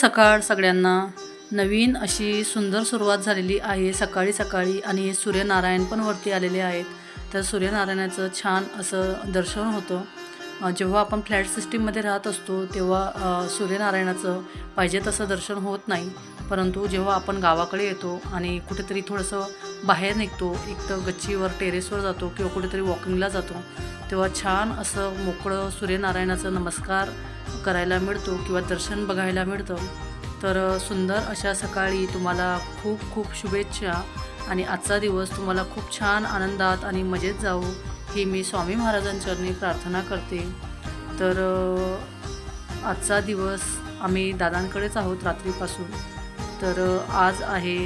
सकाळ सगळ्यांना नवीन अशी सुंदर सुरुवात झालेली आहे. सकाळी सकाळी आणि सूर्यनारायण पण वरती आलेले आहेत. तर सूर्यनारायणाचं छान असं दर्शन होतं. जेव्हा आपण फ्लॅट सिस्टीममध्ये राहत असतो तेव्हा सूर्यनारायणाचं पाहिजे तसं दर्शन होत नाही. परंतु जेव्हा आपण गावाकडे येतो आणि कुठेतरी थोडंसं बाहेर निघतो एक तर गच्चीवर टेरेसवर जातो किंवा कुठेतरी वॉकिंगला जातो तेव्हा छान असं मोकळं सूर्यनारायणाचं नमस्कार करायला मिळतो किंवा दर्शन बघायला मिळतं. तर सुंदर अशा सकाळी तुम्हाला खूप खूप शुभेच्छा आणि आजचा दिवस तुम्हाला खूप छान आनंदात आणि मजेत जाऊ ही मी स्वामी महाराजांचरणी प्रार्थना करते. तर आजचा दिवस आम्ही दादांकडेच आहोत रात्रीपासून. तर आज आहे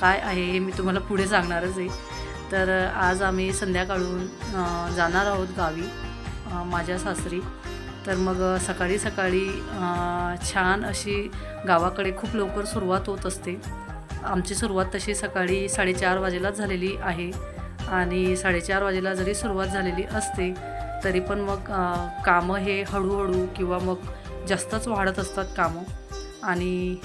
काय आहे हे मी तुम्हाला पुढे सांगणारच आहे. तर आज आम्ही संध्याकाळून जाणार आहोत गावी माझ्या सासरी. तर मग सकाळी सकाळी छान अशी गावाकडे खूप लवकर सुरुवात होत असते. आमची सुरुवात तशी सकाळी साडेचार वाजेलाच झालेली आहे आणि साडेचार वाजेला जरी सुरुवात झालेली असते तरी पण मग कामं हे हळूहळू किंवा मग जास्तच वाढत असतात कामं. आणि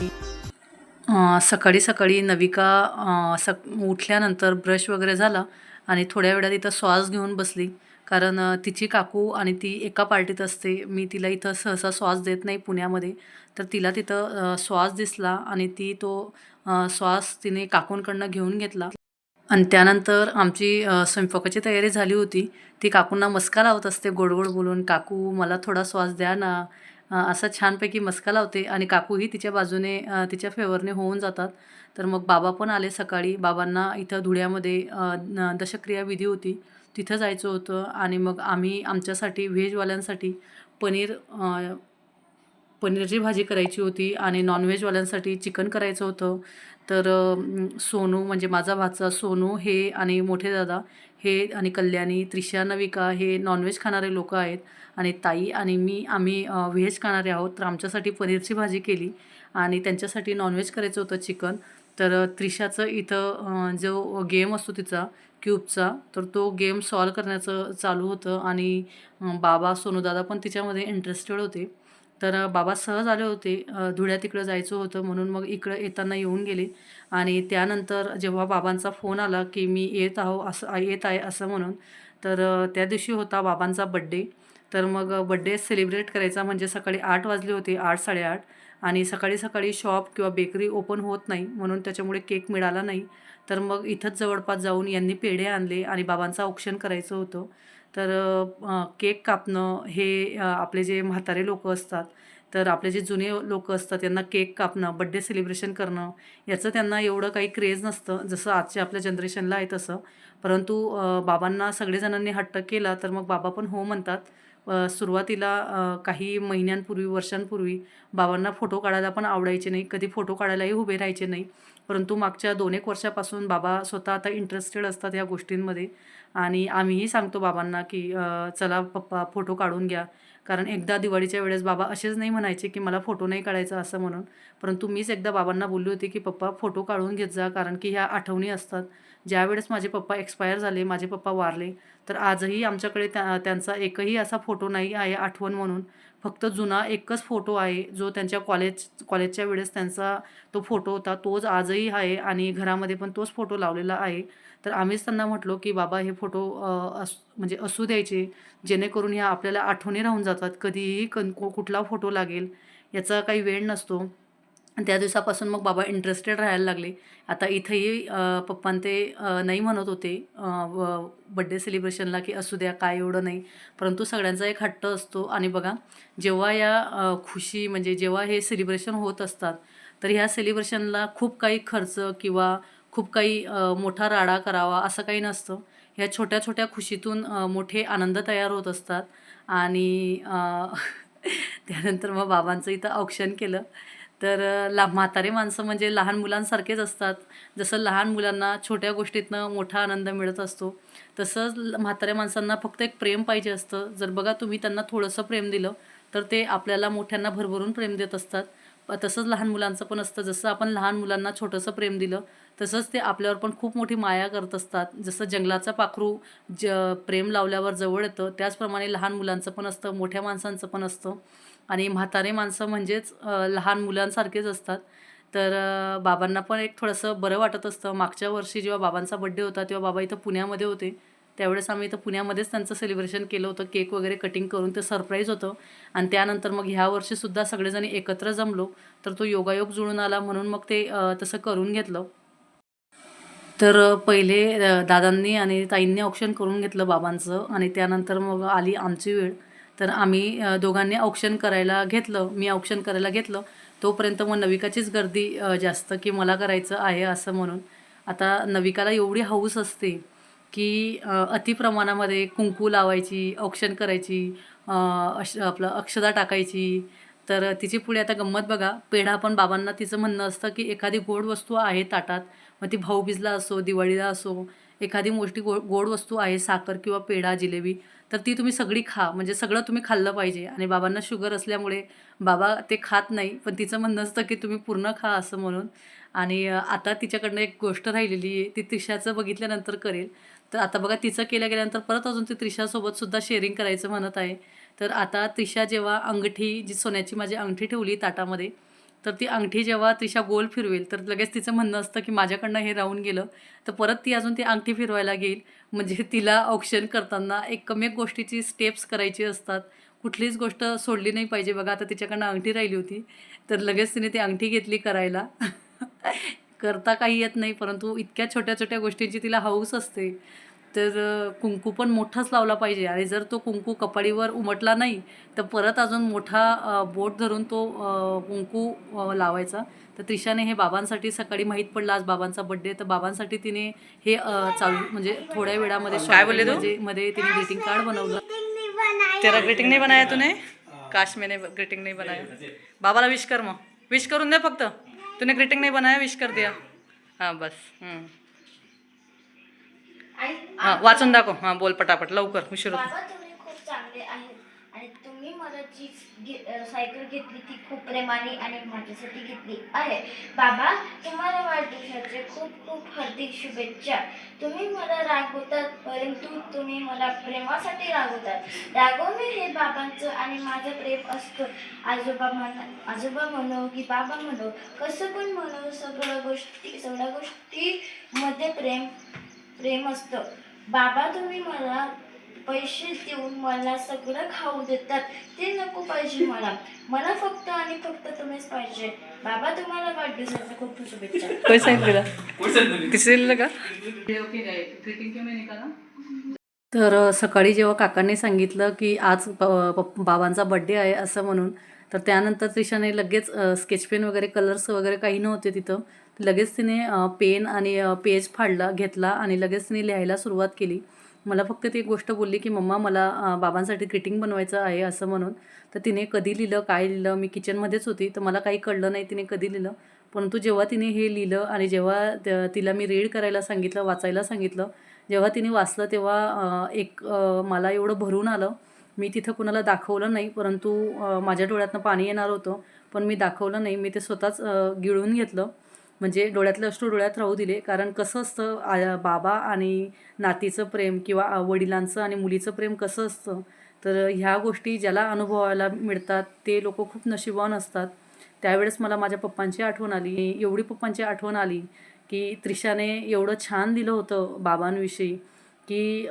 सकाळी सकाळी नविका सक उठल्यानंतर ब्रश वगैरे झाला आणि थोड्या वेळात इथं श्वास घेऊन बसली. कारण तिची काकू आणि ती एका पार्टीत असते. मी तिला इथं सहसा श्वास देत नाही पुण्यामध्ये. तर तिला तिथं श्वास दिसला आणि ती तो श्वास तिने काकूंकडनं घेऊन घेतला. आणि त्यानंतर आमची स्वयंपाकाची तयारी झाली होती. ती काकूंना मस्का लावत असते. गोड गोड बोलून काकू मला थोडा श्वास द्या ना. असं छानपैकी मस्का लावते आणि काकूही तिच्या बाजूने तिच्या फेवरने होऊन जातात. तर मग बाबा पण आले सकाळी. बाबांना इथं धुळ्यामध्ये दशक्रिया विधी होती. तिथं जायचं होतं आणि मग आम्ही आमच्यासाठी व्हेजवाल्यांसाठी पनीर पनीरची भाजी करायची होती आणि नॉनव्हेजवाल्यांसाठी चिकन करायचं होतं. तर सोनू म्हणजे माझा भाचा सोनू हे आणि मोठे दादा हे आणि कल्याणी त्रिशा नविका हे नॉनव्हेज खाणारे लोक आहेत आणि ताई आणि मी आम्ही व्हेज खाणारे आहोत. तर आमच्यासाठी पनीरची भाजी केली आणि त्यांच्यासाठी नॉनव्हेज करायचं होतं चिकन. तर त्रिशाचं इथं जो गेम असतो तिचा क्यूबचा तर तो गेम सॉल्व करण्याचं चालू होतं आणि बाबा सोनूदादा पण तिच्यामध्ये इंटरेस्टेड होते. तर बाबा सहज आले होते अ, धुळ्या तिकडं जायचं होतं म्हणून मग इकडं येताना येऊन गेले. आणि त्यानंतर जेव्हा बाबांचा फोन आला की मी येत आहो असं येत आहे असं म्हणून तर त्या दिवशी होता बाबांचा बड्डे तर मग बड्डे सेलिब्रेट करायचा म्हणजे सकाळी आठ वाजले होते आठ साडेआठ. आणि सकाळी सकाळी शॉप किंवा बेकरी ओपन होत नाही म्हणून त्याच्यामुळे केक मिळाला नाही. तर मग इथंच जवळपास जाऊन यांनी पेढे आणले आणि बाबांचं औक्षण करायचं होतं. तर केक कापणं हे आपले जे म्हातारे लोक असतात तर आपले जे जुने लोक असतात त्यांना केक कापणं बड्डे सेलिब्रेशन करणं याचं त्यांना एवढं काही क्रेज नसतं जसं आजच्या आपल्या जनरेशनला आहे तसं. परंतु बाबांना सगळेजणांनी हट्ट केला तर मग बाबा पण हो म्हणतात. सुरुवातीला काही महिन्यांपूर्वी वर्षांपूर्वी बाबांना फोटो काढायला पण आवडायचे नाही. कधी फोटो काढायलाही उभे राहायचे नाही. परंतु मागच्या दोन एक वर्षापासून बाबा स्वतः आता इंटरेस्टेड असतात या गोष्टींमध्ये. आणि आम्हीही सांगतो बाबांना की चला पप्पा फोटो काढून घ्या. कारण एकदा दिवाळीच्या वेळेस बाबा असेच नाही म्हणायचे की मला फोटो नाही काढायचा असं म्हणून. परंतु मीच एकदा बाबांना बोलली होती की पप्पा फोटो काढून घेत जा कारण की ह्या आठवणी असतात. ज्यावेळेस माझे पप्पा एक्सपायर झाले माझे पप्पा वारले तर आजही आमच्याकडे त्या त्यांचा एकही असा फोटो नाही आहे आठवण म्हणून. फक्त जुना एकच फोटो आहे जो त्यांच्या कॉलेज कॉलेजच्या वेळेस त्यांचा तो फोटो होता तोच आजही आहे आणि घरामध्ये पण तोच फोटो लावलेला आहे. तर आम्हीच त्यांना म्हटलो की बाबा हे फोटो अस म्हणजे असू द्यायचे जेणेकरून ह्या आपल्याला आठवणी राहून जातात. कधीही कन कुठला फोटो लागेल याचा काही वेळ नसतो. त्या दिवसापासून मग बाबा इंटरेस्टेड राहायला लागले. आता इथंही पप्पां ते नाही म्हणत होते बड्डे सेलिब्रेशनला की असू द्या काय एवढं नाही. परंतु सगळ्यांचा एक हट्ट असतो. आणि बघा जेव्हा या खुशी म्हणजे जेव्हा हे सेलिब्रेशन होत असतात तर ह्या सेलिब्रेशनला खूप काही खर्च किंवा खूप काही मोठा राडा करावा असं काही नसतं. ह्या छोट्या छोट्या खुशीतून मोठे आनंद तयार होत असतात. आणि त्यानंतर मग बाबांचं इथं औक्षण केलं. तर ला म्हातारे माणसं म्हणजे लहान मुलांसारखेच असतात. जसं लहान मुलांना छोट्या गोष्टीतनं मोठा आनंद मिळत असतो तसंच म्हाताऱ्या माणसांना फक्त एक प्रेम पाहिजे असतं. जर बघा तुम्ही त्यांना थोडंसं प्रेम दिलं तर ते आपल्याला मोठ्यांना भरभरून प्रेम देत असतात. तसंच लहान मुलांचं पण असतं. जसं आपण लहान मुलांना छोटंसं प्रेम दिलं तसंच ते आपल्यावर पण खूप मोठी माया करत असतात. जसं जंगलाचं पाखरू ज प्रेम लावल्यावर जवळ येतं त्याचप्रमाणे लहान मुलांचं पण असतं मोठ्या माणसांचं पण असतं. आणि म्हातारे माणसं म्हणजेच लहान मुलांसारखेच असतात. तर बाबांना पण एक थोडंसं बरं वाटत असतं. मागच्या वर्षी जेव्हा बाबांचा बड्डे होता तेव्हा बाबा इथं पुण्यामध्ये होते. त्यावेळेस आम्ही इथं पुण्यामध्येच त्यांचं सेलिब्रेशन केलं होतं. केक वगैरे कटिंग करून ते सरप्राईज होतं. आणि त्यानंतर मग ह्या वर्षीसुद्धा सगळेजणी एकत्र जमलो. तर तो योगायोग जुळून आला म्हणून मग ते तसं करून घेतलं. तर पहिले दादांनी आणि ताईंनी ऑप्शन करून घेतलं बाबांचं. आणि त्यानंतर मग आली आमची वेळ. तर आम्ही दोघांनी औक्षण करायला घेतलं. मी औक्षण करायला घेतलं. तोपर्यंत मग नविकाचीच गर्दी जास्त की मला करायचं आहे असं म्हणून. आता नविकाला एवढी हौस असते की अतिप्रमाणामध्ये कुंकू लावायची औक्षण करायची अश आपलं अक्षदा टाकायची. तर तिची पुढे आता गंमत बघा. पेढा पण बाबांना तिचं म्हणणं असतं की एखादी गोड वस्तू आहे ताटात मग ती भाऊबीजला असो दिवाळीला असो एखादी मोठी गो गोड वस्तू आहे साखर किंवा पेढा जिलेबी तर ती तुम्ही सगळी खा. म्हणजे सगळं तुम्ही खाल्लं पाहिजे. आणि बाबांना शुगर असल्यामुळे बाबा ते खात नाही पण तिचं म्हणणं असतं की तुम्ही पूर्ण खा असं म्हणून. आणि आता तिच्याकडनं एक गोष्ट राहिलेली आहे ती त्रिशाचं बघितल्यानंतर करेल. तर आता बघा तिचं केल्या गेल्यानंतर परत अजून ती त्रिशासोबत सुद्धा शेअरिंग करायचं म्हणत आहे. तर आता त्रिशा जेव्हा अंगठी जी सोन्याची माझी अंगठी ठेवली ताटामध्ये तर ती अंगठी जेव्हा तिशा गोल फिरवेल तर लगेच तिचं म्हणणं असतं की माझ्याकडनं हे राहून गेलं. तर परत ती अजून ती अंगठी फिरवायला घेईल. म्हणजे तिला औक्षण करताना एक कमी एक गोष्टीची स्टेप्स करायची असतात. कुठलीच गोष्ट सोडली नाही पाहिजे. बघा आता तिच्याकडनं अंगठी राहिली होती. तर लगेच तिने ती अंगठी घेतली करायला. करता काही येत नाही परंतु इतक्या छोट्या छोट्या गोष्टींची तिला हौस असते. तर कुंकू पण मोठाच लावला पाहिजे. आणि जर तो कुंकू कपाळीवर उमटला नाही तर परत अजून मोठा बोट धरून तो कुंकू लावायचा. तर त्रिशाने हे बाबांसाठी सकाळी माहीत पडलं. आज बाबांचा बड्डे तर बाबांसाठी तिने हे चालू म्हणजे थोड्या वेळामध्ये काय बोलले? म्हणजे मध्ये तिने ग्रीटिंग कार्ड बनवलं. तेरा ग्रीटिंग नहीं बनाया तूने? काश मैंने ग्रीटिंग नहीं बनाया. बाबाला विश कर मग. विश करून दे फक्त. तूने ग्रीटिंग नहीं बनाया विश कर दिया. हां बस. हां वाचून दाखव. हां बोल पटापट लवकर उशीर होतो बाबा तुम्ही खूप चांगले आहेत. आणि तुम्ही मला जी गे- सायकल घेतली ती खूप प्रेमाने आणि माझ्यासाठी घेतली आहे. बाबा तुम्हाला वाढदिवसाचे खूप खूप हार्दिक शुभेच्छा. तुम्ही मला रागवतात परंतु तुम्ही मला प्रेमासाठी रागवतात. रागवणे हे बाबांचं आणि माझं प्रेम असतं. आजोबा म्हणा आजोबा म्हणो की बाबा म्हणो कसं पण म्हणो सगळ्या गोष्टी सगळ्या गोष्टीमध्ये प्रेम प्रेम असतं. बाबा तुम्ही मला पैसे देऊन मला सगळं खाऊ देतात. ते नको पाहिजे मला. मला फक्त आणि फक्त तुम्हीच पाहिजे. बाबा तुम्हाला वाढदिवसाच्या खूप खूप शुभेच्छा. कोई साईड दिला तिसरी लिहिलं का? तर अ, सकाळी जेव्हा काकांनी सांगितलं की आज प पप बाबांचा बड्डे आहे असं म्हणून तर त्यानंतर त्रिशाने लगेच स्केच पेन वगैरे कलर्स वगैरे काही नव्हते तिथं. लगेच तिने पेन आणि पेज फाडला घेतला आणि लगेच तिने लिहायला सुरुवात केली. मला फक्त ती एक गोष्ट बोलली की मम्मा मला बाबांसाठी ग्रीटिंग बनवायचं आहे असं म्हणून. तर तिने कधी लिहिलं काय लिहिलं मी किचनमध्येच होती तर मला काही कळलं नाही तिने कधी लिहिलं. परंतु जेव्हा तिने हे लिहिलं आणि जेव्हा त- तिला मी रीड करायला सांगितलं वाचायला सांगितलं जेव्हा तिने वाचलं तेव्हा एक मला एवढं भरून आलं. मी तिथं कुणाला दाखवलं नाही परंतु माझ्या डोळ्यातनं पाणी येणार होतं पण मी दाखवलं नाही. मी ते स्वतःच गिळून घेतलं. म्हणजे डोळ्यातलं अश्रू डोळ्यात राहू दिले. कारण कसं असतं बाबा आणि नातीचं प्रेम किंवा वडिलांचं आणि मुलीचं प्रेम कसं असतं तर ह्या गोष्टी ज्याला अनुभवायला मिळतात ते लोक खूप नशिबान असतात. त्यावेळेस मला माझ्या पप्पांची आठवण आली. एवढी पप्पांची आठवण आली की त्रिशाने एवढं छान दिलं होतं बाबांविषयी की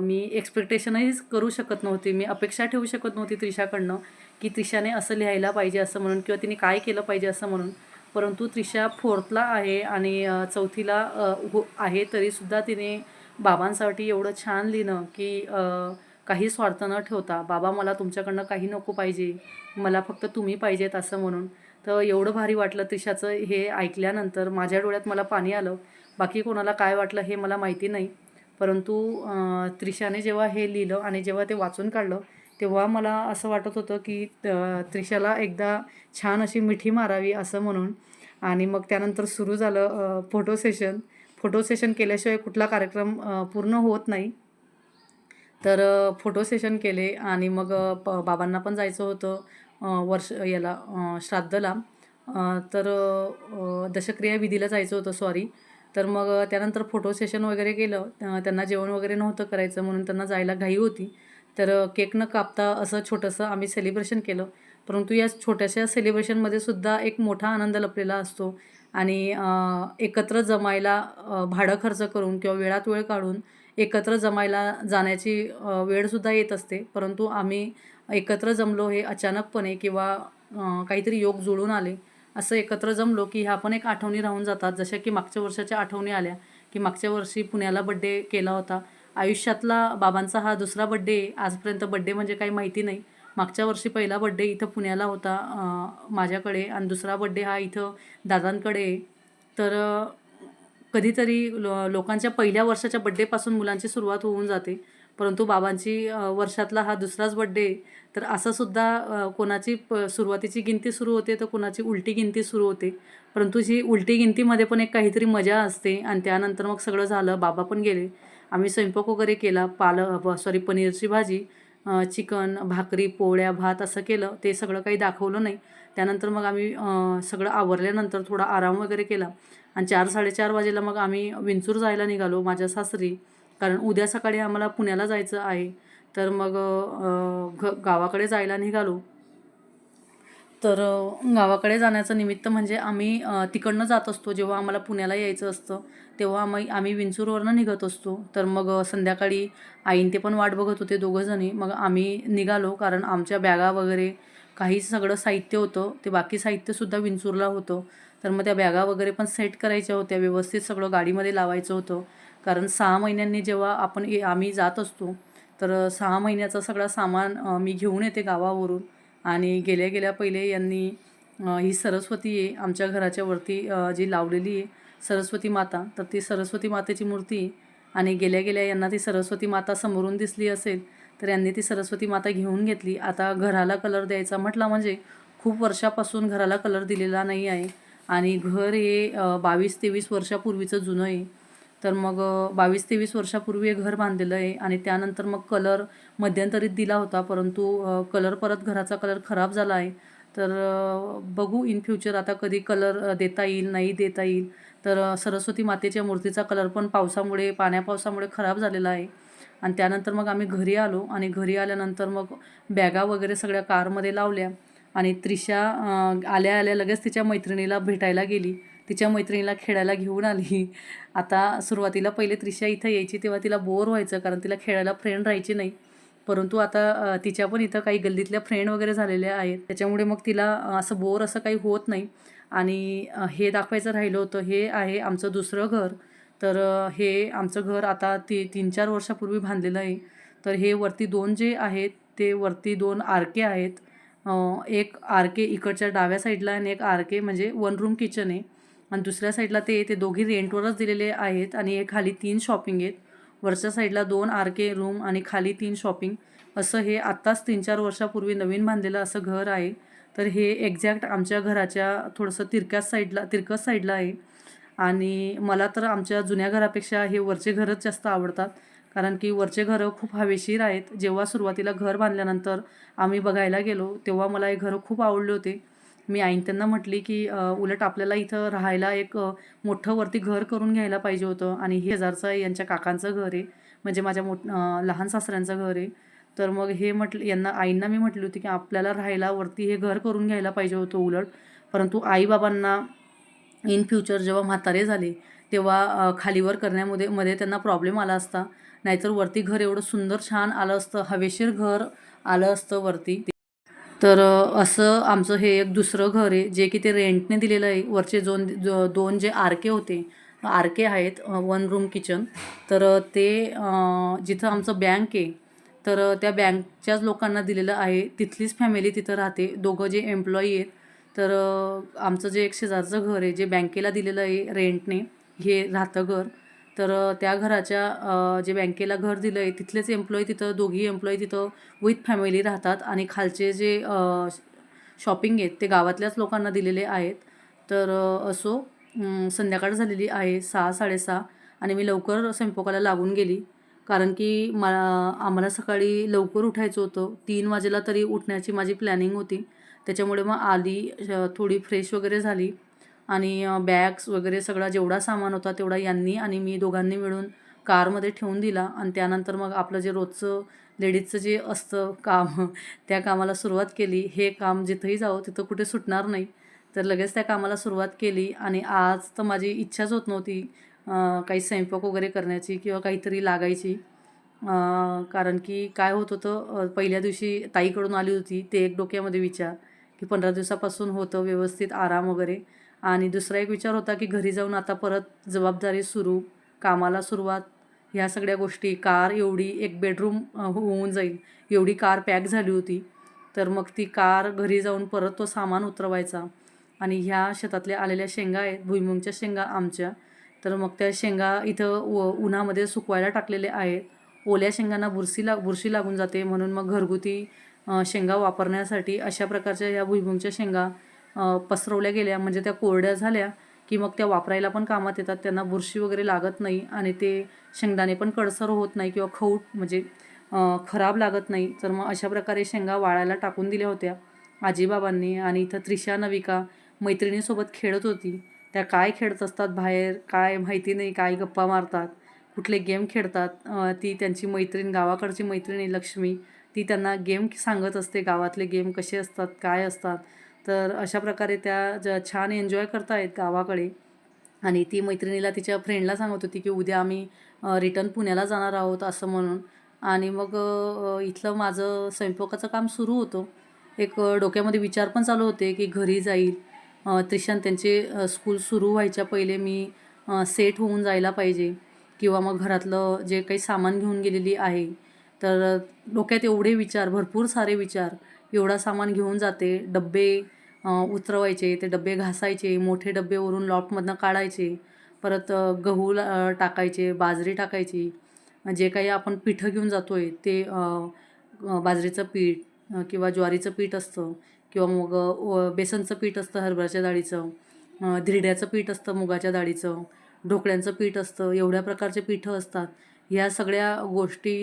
मी एक्सपेक्टेशनही करू शकत नव्हती. मी अपेक्षा ठेवू शकत नव्हती त्रिशाकडनं की त्रिशाने असं लिहायला पाहिजे असं म्हणून किंवा तिने काय केलं पाहिजे असं म्हणून. परंतु त्रिशा फोर्थला आहे आणि चौथीला हो आहे तरीसुद्धा तिने बाबांसाठी एवढं छान लिहिणं की काही स्वार्थ न ठेवता बाबा मला तुमच्याकडनं काही नको पाहिजे मला फक्त तुम्ही पाहिजेत असं म्हणून. तर एवढं भारी वाटलं त्रिशाचं हे ऐकल्यानंतर माझ्या डोळ्यात मला पाणी आलं. बाकी कोणाला काय वाटलं हे मला माहिती नाही. परंतु त्रिशाने जेव्हा हे लिहिलं आणि जेव्हा ते वाचून काढलं तेव्हा मला असं वाटत होतं की त्रिशाला एकदा छान अशी मिठी मारावी असं म्हणून. आणि मग त्यानंतर सुरू झालं फोटो सेशन. फोटो सेशन केल्याशिवाय कुठला कार्यक्रम पूर्ण होत नाही. तर फोटो सेशन केले आणि मग प बाबांना पण जायचं होतं वर्ष याला श्राद्धला. तर दशक्रिया विधीला जायचं होतं सॉरी. तर मग त्यानंतर फोटो सेशन वगैरे केलं. त्यांना जेवण वगैरे नव्हतं करायचं म्हणून त्यांना जायला घाई होती. तर केक न कापता असं छोटंसं आम्ही सेलिब्रेशन केलं. परंतु या छोट्याशा सेलिब्रेशनमध्ये सुद्धा एक मोठा आनंद लपलेला असतो. आणि एकत्र जमायला भाडं खर्च करून किंवा वेळात वेळ काढून एकत्र जमायला जाण्याची वेळसुद्धा येत असते. परंतु आम्ही एकत्र जमलो हे अचानकपणे किंवा काहीतरी योग जुळून आले असं एकत्र जमलो की ह्या पण एक आठवणी राहून जातात. जशा की मागच्या वर्षाच्या आठवणी आल्या की मागच्या वर्षी पुण्याला बड्डे केला होता. आयुष्यातला बाबांचा हा दुसरा बड्डे आजपर्यंत बड्डे म्हणजे काही माहिती नाही. मागच्या वर्षी पहिला बड्डे इथं पुण्याला होता माझ्याकडे. आणि दुसरा बड्डे हा इथं दादांकडे. तर कधीतरी लो लोकांच्या पहिल्या वर्षाच्या बड्डेपासून मुलांची सुरुवात होऊन जाते. परंतु बाबांची वर्षातला हा दुसराच बड्डे तर असं सुद्धा कोणाची प सुरुवातीची गिनती सुरू होते तर कोणाची उलटी गिनती सुरू होते. परंतु जी उलटी गिनतीमध्ये पण एक काहीतरी मजा असते. आणि त्यानंतर मग सगळं झालं बाबा पण गेले. आम्ही स्वयंपाक वगैरे केला पाल सॉरी पनीरची भाजी चिकन भाकरी पोळ्या भात असं केलं. ते सगळं काही दाखवलं नाही. त्यानंतर मग आम्ही सगळं आवरल्यानंतर थोडा आराम वगैरे केला. आणि चार साडेचार वाजेला मग आम्ही विंचूर जायला निघालो माझ्या सासरी. कारण उद्या सकाळी आम्हाला पुण्याला जायचं आहे. तर मग घ गावाकडे जायला निघालो. तर गावाकडे जाण्याचं निमित्त म्हणजे आम्ही तिकडनं जात असतो. जेव्हा आम्हाला पुण्याला यायचं असतं तेव्हा आम्ही आम्ही विंचूरवरनं निघत असतो. तर मग संध्याकाळी आईन ते पण वाट बघत होते दोघंजणी. मग आम्ही निघालो कारण आमच्या बॅगा वगैरे काही सगळं साहित्य होतं. ते बाकी साहित्यसुद्धा विंचूरला होतं. तर मग त्या बॅगा वगैरे पण सेट करायच्या होत्या. व्यवस्थित सगळं गाडीमध्ये लावायचं होतं. कारण सहा महिन्यांनी जेव्हा आपण आम्ही जात असतो तर सहा महिन्याचा सगळा सामान मी घेऊन येते गावावरून. आणि गेल्या गेल्या पहिले यांनी ही सरस्वती आहे आमच्या घराच्या वरती जी लावलेली आहे सरस्वती माता तर ती सरस्वती मातेची मूर्ती आणि गेल्या गेल्या यांना ती सरस्वती माता समोरून दिसली असेल तर यांनी ती सरस्वती माता घेऊन घेतली. आता घराला कलर द्यायचा म्हटला म्हणजे खूप वर्षापासून घराला कलर दिलेला नाही आहे. आणि घर हे बावीस तेवीस वर्षापूर्वीचं जुनं आहे. तर मग बावीस तेवीस वर्षापूर्वी घर बांधलेलं आहे आणि त्यानंतर मग कलर मध्यंतरीत दिला होता परंतु कलर परत घराचा कलर खराब झाला आहे. तर बघू इन फ्युचर आता कधी कलर देता येईल नाही देता येईल. तर सरस्वती मातेच्या मूर्तीचा कलर पण पावसामुळे पाण्या पावसामुळे खराब झालेला आहे. आणि त्यानंतर मग आम्ही घरी आलो आणि घरी आल्यानंतर मग बॅगा वगैरे सगळ्या कारमध्ये लावल्या आणि त्रिशा आल्या आल्या लगेच तिच्या मैत्रिणीला भेटायला गेली. तिच्या मैत्रिणीला खेळायला घेऊन आली. आता सुरुवातीला पहिले त्रिशा इथं यायची तेव्हा तिला बोर व्हायचं कारण तिला खेळायला फ्रेंड राहायची नाही. परंतु आता तिच्या पण इथं काही गल्लीतल्या फ्रेंड वगैरे झालेल्या आहेत. त्याच्यामुळे मग तिला असं बोर असं काही होत नाही. आणि हे दाखवायचं राहिलं होतं हे आहे आमचं दुसरं घर. तर हे आमचं घर आता ती तीन चार वर्षापूर्वी बांधलेलं आहे. तर हे वरती दोन जे आहेत ते वरती दोन आरके आहेत. एक आरके इकडच्या डाव्या साईडला आणि एक आरके म्हणजे वन रूम किचन आहे. आणि दुसऱ्या साईडला ते ते दोघी रेंटवरच दिलेले आहेत आणि हे खाली तीन शॉपिंग आहेत. वरच्या साईडला दोन आर के रूम आणि खाली तीन शॉपिंग असं हे आत्ताच तीन चार वर्षापूर्वी नवीन बांधलेलं असं घर आहे. तर हे एक्झॅक्ट आमच्या घराच्या थोडंसं तिरक्याच साईडला तिरकस साईडला आहे. आणि मला तर आमच्या जुन्या घरापेक्षा हे वरचे घरच जास्त आवडतात. कारण की वरचे घरं खूप हवेशीर आहेत. जेव्हा सुरुवातीला घर बांधल्यानंतर आम्ही बघायला गेलो तेव्हा मला हे घरं खूप आवडले होते. मी आईन त्यांना म्हटली की उलट आपल्याला इथं राहायला एक मोठं वरती घर करून घ्यायला पाहिजे होतं. आणि हे शेजारचं यांच्या काकांचं घर आहे. म्हणजे माझ्या मोठ लहान सासऱ्यांचं घर आहे. तर मग हे म्हटलं यांना आईंना मी म्हटली होती की आपल्याला राहायला वरती हे घर करून घ्यायला पाहिजे होतं उलट. परंतु आईबाबांना इन फ्युचर जेव्हा म्हातारे झाले तेव्हा खालीवर करण्यामध्ये मध्ये त्यांना प्रॉब्लेम आला असता. नाहीतर वरती घर एवढं सुंदर छान आलं असतं. हवेशीर घर आलं असतं वरती. तर असं आमचं हे एक दुसरं घर आहे जे की ते रेंटने दिलेलं आहे. वरचे दोन दोन जे आरके होते आरके आहेत वन रूम किचन तर ते जिथं आमचं बँक आहे तर त्या बँकच्याच लोकांना दिलेलं आहे. तिथलीच फॅमिली तिथं राहते. दोघं जे एम्प्लॉई आहेत तर आमचं जे एक शेजारचं घर आहे जे बँकेला दिलेलं आहे रेंटने हे राहतं घर. तर त्या घराच्या जे बँकेला घर दिलं आहे तिथलेच एम्प्लॉई तिथं दोघी एम्प्लॉई तिथं विथ फॅमिली राहतात आणि खालचे जे शॉपिंग आहेत ते गावातल्याच लोकांना दिलेले आहेत. तर असो संध्याकाळ झालेली आहे सहा साडेसहा आणि मी लवकर स्वयंपाकाला लागून गेली. कारण की मला आम्हाला सकाळी लवकर उठायचं होतं. तीन वाजेला तरी उठण्याची माझी प्लॅनिंग होती. त्याच्यामुळे मग आली थोडी फ्रेश वगैरे झाली. आणि बॅग्स वगैरे सगळा जेवढा सामान होता तेवढा यांनी आणि मी दोघांनी मिळून कारमध्ये ठेवून दिला आणि त्यानंतर मग आपलं जे रोजचं लेडीजचं जे असतं काम त्या कामाला सुरुवात केली. हे काम जिथंही जावं तिथं कुठे सुटणार नाही. तर लगेच त्या कामाला सुरुवात केली आणि आज तर माझी इच्छाच होत नव्हती काही स्वयंपाक वगैरे करण्याची किंवा काहीतरी लागायची. कारण की काय होत होतं पहिल्या दिवशी ताईकडून आली होती ते एक डोक्यामध्ये विचार की पंधरा दिवसापासून होतं व्यवस्थित आराम वगैरे. आणि दुसरा एक विचार होता की घरी जाऊन आता परत जबाबदारी सुरू कामाला सुरुवात. ह्या सगळ्या गोष्टी कार एवढी एक बेडरूम होऊन जाईल. एवढी कार पॅक झाली होती. तर मग ती कार घरी जाऊन परत तो सामान उतरवायचा. आणि ह्या शेतातल्या आलेल्या शेंगा आहेत भुईमुंगच्या शेंगा आमच्या. तर मग त्या शेंगा इथं व उन्हामध्ये सुकवायला टाकलेल्या आहेत. ओल्या शेंगांना बुरशी ला बुरशी लागून जाते. म्हणून मग घरगुती शेंगा वापरण्यासाठी अशा प्रकारच्या या भुईमुंगच्या शेंगा पसरवल्या गेल्या म्हणजे त्या कोरड्या झाल्या की मग त्या वापरायला पण कामात येतात त्यांना बुरशी वगैरे लागत नाही आणि ते शेंगदाणे पण कडसर होत नाही किंवा खऊट म्हणजे खराब लागत नाही. तर मग अशा प्रकारे शेंगा वाळायला टाकून दिल्या होत्या आजीबाबांनी आणि इथं त्रिशा नविका मैत्रिणीसोबत खेळत होती. त्या काय खेळत असतात बाहेर काय माहिती नाही काय गप्पा मारतात कुठले गेम खेळतात ती त्यांची मैत्रीण गावाकडची मैत्रिणी लक्ष्मी ती त्यांना गेम सांगत असते गावातले गेम कसे असतात काय असतात. तर अशा प्रकारे त्या ज छान एन्जॉय करतायत गावाकडे. आणि ती मैत्रिणीला तिच्या फ्रेंडला सांगत होती की उद्या आम्ही रिटर्न पुण्याला जाणार आहोत असं म्हणून. आणि मग इथलं माझं स्वयंपाकाचं काम सुरू होतं. एक डोक्यामध्ये विचार पण चालू होते की घरी जाईल. त्रिशांत त्रिशान त्यांचे स्कूल सुरू व्हायच्या पहिले मी सेट होऊन जायला पाहिजे. किंवा मग घरातलं जे काही सामान घेऊन गेलेली आहे तर डोक्यात एवढे विचार भरपूर सारे विचार. एवढा सामान घेऊन जाते डब्बे उतरवायचे ते डब्बे घासायचे मोठे डबे वरून लॉटमधनं काढायचे परत गहू ला- टाकायचे बाजरी टाकायची. जे काही आपण पिठं घेऊन जातो आहे ते बाजरीचं पीठ किंवा ज्वारीचं पीठ असतं किंवा मग बेसनचं पीठ असतं हरभऱ्याच्या डाळीचं धिरड्याचं पीठ असतं मुगाच्या डाळीचं ढोकळ्यांचं पीठ असतं एवढ्या प्रकारचे पीठं असतात. ह्या सगळ्या गोष्टी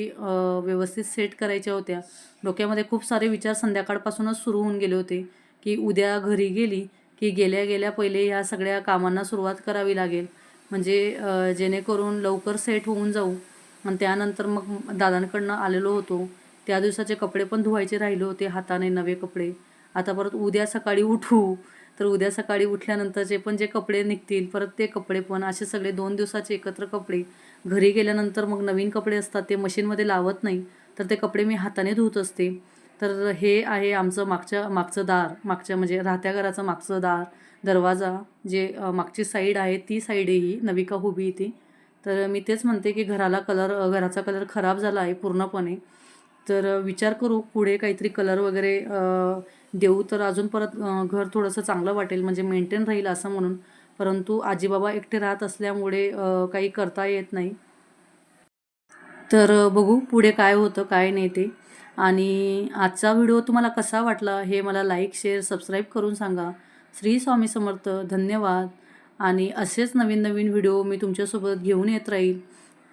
व्यवस्थित सेट करायच्या होत्या. डोक्यामध्ये खूप सारे विचार संध्याकाळपासूनच सुरू होऊन गेले होते. की उद्या घरी गेली की गेल्या गेल्या पहिले ह्या सगळ्या कामांना सुरुवात करावी लागेल. म्हणजे जेणेकरून लवकर सेट होऊन जाऊ. आणि त्यानंतर मग दादांकडनं आलेलो होतो. त्या दिवसाचे कपडे पण धुवायचे राहिले होते हाताने नवे कपडे. आता परत उद्या सकाळी उठू. तर उद्या सकाळी उठल्यानंतरचे पण जे कपडे निघतील परत ते कपडे पण असे सगळे दोन दिवसाचे एकत्र कपडे. घरी गेल्यानंतर मग नवीन कपडे असतात ते मशीनमध्ये लावत नाही. तर ते कपडे मी हाताने धुत असते. तर हे आहे आमचं मागच्या मागचं दार. मागच्या म्हणजे राहत्या घराचं मागचं दार. दरवाजा जे मागची साईड आहे ती साईड आहे ही. नविका उभी ती. तर मी तेच म्हणते की घराला कलर घराचा कलर खराब झाला आहे पूर्णपणे. तर विचार करू पुढे काहीतरी कलर वगैरे देऊ तर अजून परत घर थोडंसं चांगलं वाटेल म्हणजे मेंटेन राहील असं म्हणून. परंतु आजीबाबा एकटे राहत असल्यामुळे काही करता येत नाही. तर बघू पुढे काय होतं काय नाही ते. आणि आजचा व्हिडिओ तुम्हाला कसा वाटला हे मला लाईक शेअर सबस्क्राईब करून सांगा. श्री स्वामी समर्थ धन्यवाद. आणि असेच नवीन नवीन व्हिडिओ मी तुमच्यासोबत घेऊन येत राहील.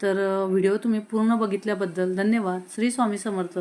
तर व्हिडिओ तुम्ही पूर्ण बघितल्याबद्दल धन्यवाद. श्री स्वामी समर्थ.